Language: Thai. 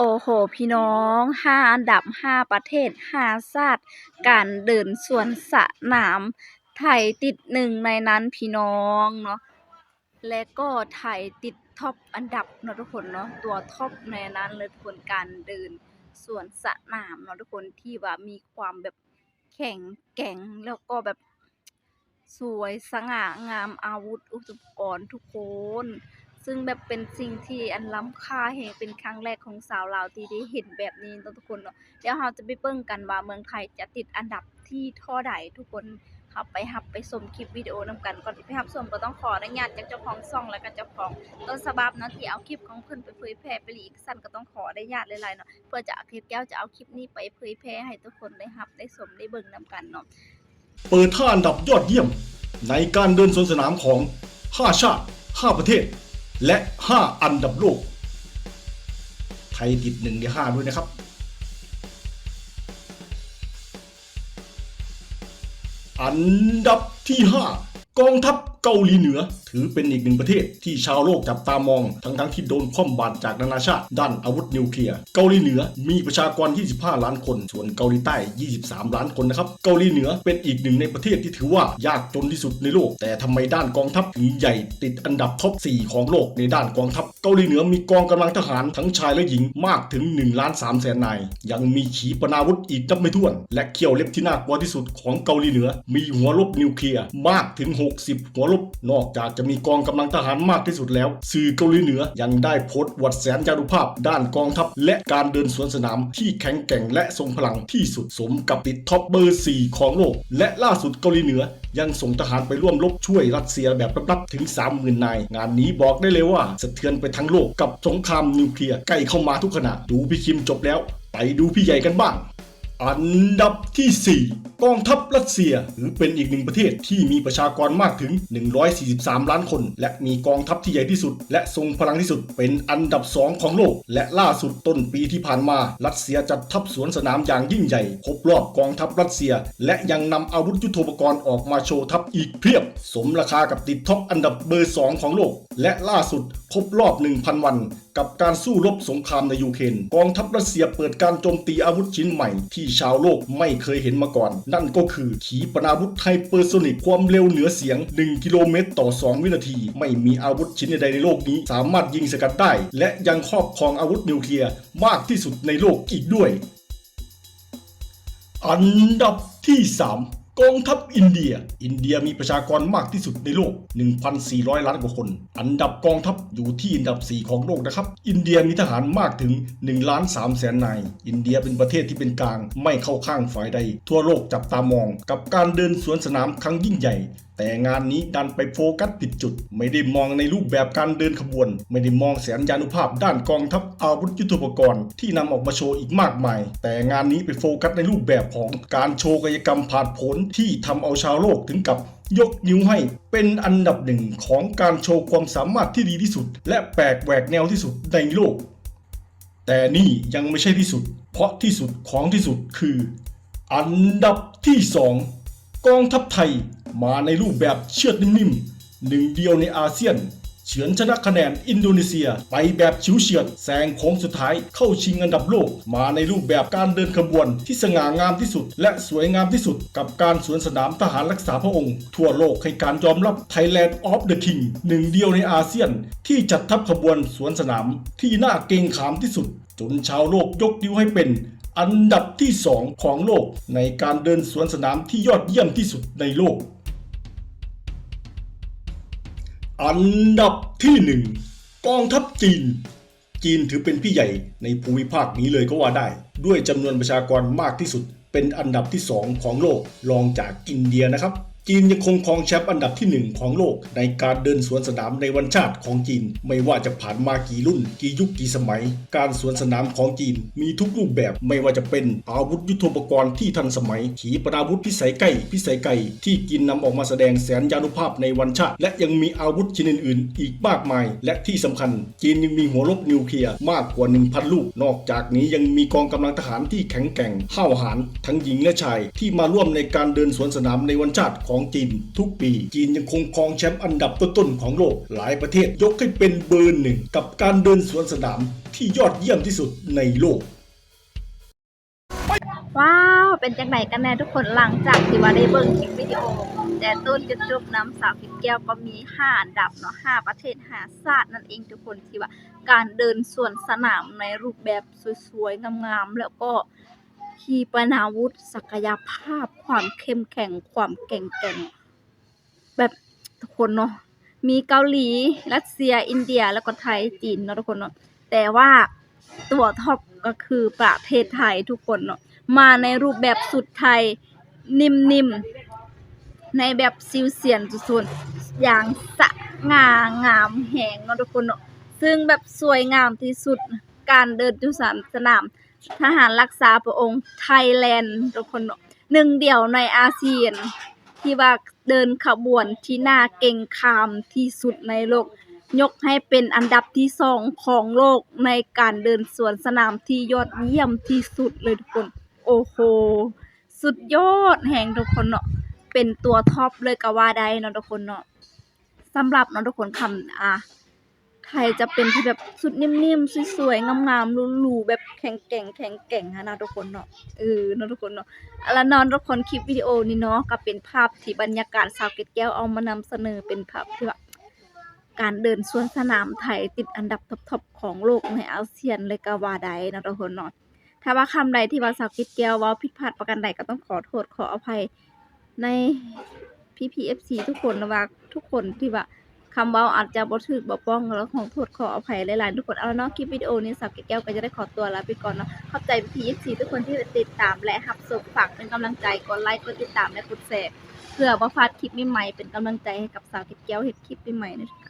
โอ้โฮพี่น้อง5อันดับ5ประเทศ5ชาติการเดินสวนสนามไทยติด1ในนั้นพี่น้องเนาะและก็ไทยติดท็อปอันดับเนาะทุกคนเนาะตัวท็อปในนั้นเลยทุกคนการเดินสวนสนามเนาะทุกคนที่ว่ามีความแบบแข็งแกร่งแล้วก็แบบสวยสง่างามอาวุธอุปกรณ์ทุกคน ซึ่งแบบเป็นสิ่งที่อันล้ำค่าแฮงเป็นครั้งแรกของสาวลาวที่ได้เห็นแบบนี้เนาะทุกคนเนาะเดี๋ยวเราจะไปเบิ่งกันว่าเมืองไทยจะติดอันดับที่เท่าใดทุกคนเราไปรับไปชมคลิปวิดีโอนำกันก่อนที่ไปรับชมก็ต้องขออนุญาตจากเจ้าของช่องและก็เจ้าของต้นฉบับเนาะที่เอาคลิปของเพิ่นไปเผยแพร่ไปลีกซั้นก็ต้องขออนุญาตหลายๆเนาะเพื่อจะเอาคลิปแก้วจะเอาคลิปนี้ไปเผยแพร่ให้ทุกคนได้รับได้ชมได้เบิ่งนำกันเนาะเปิด5อันดับยอดเยี่ยมในการเดินสวนสนามของ5ชาติ5ประเทศ และ 5 อันดับโลก ไทยติด1ใน5ด้วยนะครับ อันดับที่ 5 กองทัพ เกาหลีเหนือ ถือเป็นอีกหนึ่งประเทศที่ชาวโลกจับตามอง ทั้งทั้งๆที่โดนคว่ำบาตรจากนานาชาติ ด้านอาวุธนิวเคลียร์เกาหลีเหนือมีประชากร 25 ล้านคน ส่วนเกาหลีใต้ 23 ล้านคนนะครับเกาหลีเหนือเป็นอีกหนึ่งในประเทศที่ถือว่ายากจนที่สุดในโลก แต่ทำไมด้านกองทัพถึงใหญ่ติดอันดับท็อป 4 ของโลกในด้านกองทัพเกาหลีเหนือมีกองกำลังทหารทั้งชายและหญิงมากถึง1ล้าน3แสนนายยังมีขีปนาวุธอีกนับไม่ถ้วน และเขี้ยวเล็บที่น่ากลัวที่สุดของเกาหลีเหนือ มีหัวรบนิวเคลียร์มากถึง 60 หัวรบนอกจากจะมีกองกำลังทหารมากที่สุดแล้ว สื่อเกาหลีเหนือยังได้โพสต์อวดแสนจารุภาพ ด้านกองทัพและการเดินสวนสนามที่แข็งแกร่งและทรงพลังที่สุดสมกับติดท็อปเบอร์ 4 ของโลก และล่าสุดเกาหลีเหนือยังส่งทหารไปร่วมรบช่วยรัสเซียแบบลับๆถึง 30,000 นาย งานนี้บอกได้เลยว่าสะเทือนไปทั้งโลกกับสงครามนิวเคลียร์ใกล้เข้ามาทุกขณะดูพี่คิมจบแล้ว ไปดูพี่ใหญ่กันบ้าง อันดับที่ 4 กองทัพรัสเซียถือเป็นอีกหนึ่งประเทศที่มีประชากรมากถึง 143 ล้านคน และมีกองทัพที่ใหญ่ที่สุด และทรงพลังที่สุดเป็นอันดับ 2 ของโลก และล่าสุดต้นปีที่ผ่านมา รัสเซียจัดทัพสวนสนามอย่างยิ่งใหญ่ครบรอบกองทัพรัสเซีย และยังนำอาวุธยุทโธปกรณ์ออกมาโชว์ทัพอีกเพียบ สมราคากับติดท็อปอันดับเบอร์ 2 ของโลก และล่าสุดครบรอบ 1,000 วัน กับการสู้รบสงครามในยูเครนกองทัพรัสเซียเปิดการโจมตีอาวุธชิ้นใหม่ ที่ชาวโลกไม่เคยเห็นมาก่อน นั่นก็คือขีปนาวุธไฮเปอร์โซนิกความเร็วเหนือเสียง 1 กิโลเมตรต่อ 2 วินาที ไม่มีอาวุธชิ้นใดในโลกนี้ สามารถยิงสกัดได้ และยังครอบครองอาวุธนิวเคลียร์มากที่สุดในโลกอีกด้วย อันดับที่ 3 กองทัพอินเดีย อินเดียมีประชากรมากที่สุดในโลก 1,400 ล้านกว่าคน อันดับกองทัพอยู่ที่อันดับ 4 ของโลกนะครับ อินเดียมีทหารมากถึง1ล้าน3แสนนาย อินเดียเป็นประเทศที่เป็นกลาง ไม่เข้าข้างฝ่ายใด ทั่วโลกจับตามอง กับการเดินสวนสนามครั้งยิ่งใหญ่ แต่งานนี้ดันไปโฟกัสผิดจุด ไม่ได้มองในรูปแบบการเดินขบวน ไม่ได้มองแสนยานุภาพด้านกองทัพอาวุธยุทโธปกรณ์ที่นำออกมาโชว์อีกมากมาย แต่งานนี้ไปโฟกัสในรูปแบบของการโชว์กายกรรมผ่านผลที่ทำเอาชาวโลกถึงกับยกนิ้วให้เป็นอันดับหนึ่งของการโชว์ความสามารถที่ดีที่สุด และแปลกแหวกแนวที่สุดในโลก แต่นี่ยังไม่ใช่ที่สุด เพราะที่สุดของที่สุดคือ อันดับที่สองกองทัพไทย มาในรูปแบบเชือดนิ่มๆหนึ่งเดียวในอาเซียน เฉือนชนะคะแนนอินโดนีเซีย ไปแบบชิวเฉียดแซงโค้งสุดท้ายเข้าชิงอันดับโลก มาในรูปแบบการเดินขบวนที่สง่างามที่สุด และสวยงามที่สุดกับการสวนสนามทหารรักษาพระองค์ ทั่วโลกให้การยอมรับ Thailand of the King หนึ่งเดียวในอาเซียน ที่จัดทัพขบวนสวนสนามที่น่าเกรงขามที่สุด จนชาวโลกยกนิ้วให้เป็นอันดับที่ 2 ของโลกในการเดินสวนสนามที่ยอดเยี่ยมที่สุดในโลก อันดับที่หนึ่งกองทัพจีน จีนถือเป็นพี่ใหญ่ในภูมิภาคนี้เลยก็ว่าได้ ด้วยจำนวนประชากรมากที่สุด เป็นอันดับที่ 2 ของโลกรองจากอินเดียนะครับ จีนยังคงครองแชมป์อันดับทีหนึ่1 ของโลก ในการเดินสวนสนามในวันชาติของจีน ไม่ว่าจะผ่านมากี่รุ่น กี่ยุคกี่สมัย การสวนสนามของจีนมีทุกรูปแบบไม่ว่าจะเป็นอาวุธยุทโธปกรณ์ที่ทันสมัย ขีปนาวุธพิสัยใกล้พิสัยไกลที่จีนนำออกมาแสดงแสนยานุภาพในวันชาติ และยังมีอาวุธชนิดอื่นๆ อีกมากมาย และที่สำคัญ จีนยังมีหัวรบนิวเคลียร์มากกว่า 1,000 ลูก นอกจากนี้ยังมีกองกำลังทหารที่แข็งแกร่งห้าวหาญทั้งหญิงและชาย ที่มาร่วมในการเดินสวนสนามในวันชาติของจีนทุกปี จีนยังคงครองแชมป์อันดับต้นๆของโลก หลายประเทศยกให้เป็นเบอร์หนึ่งกับการเดินสวนสนามที่ยอดเยี่ยมที่สุดในโลก ว้าว เป็นจังไหนกันแน่ทุกคนหลังจากที่ว่าได้เบิ่งคลิปวิดีโอ แต่ต้นจนจบน้ำสาวกิบแก้วก็มีห้าอันดับเนาะห้าประเทศห้าศาสตร์นั่นเองทุกคนที่ว่า การเดินสวนสนามในรูปแบบสวยๆงามๆแล้วก็ ขีปนาวุธ ศักยภาพ ความเข้มแข็ง ความแก่งแกร่ง แบบทุกคนเนาะ มีเกาหลี รัสเซีย อินเดีย แล้วก็ไทย จีนเนาะทุกคนเนาะ แต่ว่าตัวท็อปก็คือประเทศไทยทุกคนเนาะ มาในรูปแบบสุดไทย นิ่มๆ ในแบบซิวเสียนสุดๆ อย่างสะง่างามแหงเนาะทุกคนเนาะ ซึ่งแบบสวยงามที่สุด การเดินจุสานสนาม ทหารรักษาพระองค์ไทยแลนด์ทุกคนหนึ่งเดียวในอาเซียน ที่ว่าเดินขบวนที่น่าเก่งคามที่สุดในโลก ยกให้เป็นอันดับที่สองของโลกในการเดินสวนสนามที่ยอดเยี่ยมที่สุดเลยทุกคน โอ้โห สุดยอดแห่งทุกคนเนาะเป็นตัวท็อปเลยก็ว่าได้เนาะทุกคนเนาะสำหรับเนาะทุกคนคำอะ ไทยจะเป็นที่แบบสุดนิ่มๆสวยๆงามๆหรูๆแบบแข็งแกร่งแข็งแกร่งฮะนะทุกคนเนาะเออเนาะทุกคนเนาะแล้วนอนทุกคนคลิปวิดีโอนี้เนาะก็เป็นภาพที่บรรยากาศสาวเกตแก้วเอามานำเสนอเป็นภาพที่ว่าการเดินสวนสนามไทยติดอันดับท็อปๆของโลกในอาเซียนเลยก็ว่าได้นะทุกคนเนาะถ้าว่าคำใดที่ว่าสาวเกตแก้วว่าผิดพลาดประการใดก็ต้องขอโทษขออภัยในพี่พีเอฟซีทุกคนนะว่าทุกคนที่ว่า คำเว้าอาจจะบ่ถูกบ่ป้องแล้วของโทษขออภัยหลายๆทุกคนเอาเนาะคลิปวิดีโอนี้สับเกตแก้วก็จะได้ขอตัวลาไปก่อนเนาะขอบใจพี่ๆ FC ทุกคนที่ติดตามและรับชมฝากเป็นกำลังใจกดไลค์กดติดตามและกดแชร์เพื่อบ่พลาดคลิปใหม่ๆเป็นกำลังใจให้กับสาวแก้วเฮ็ดคลิปใหม่ๆนะคะ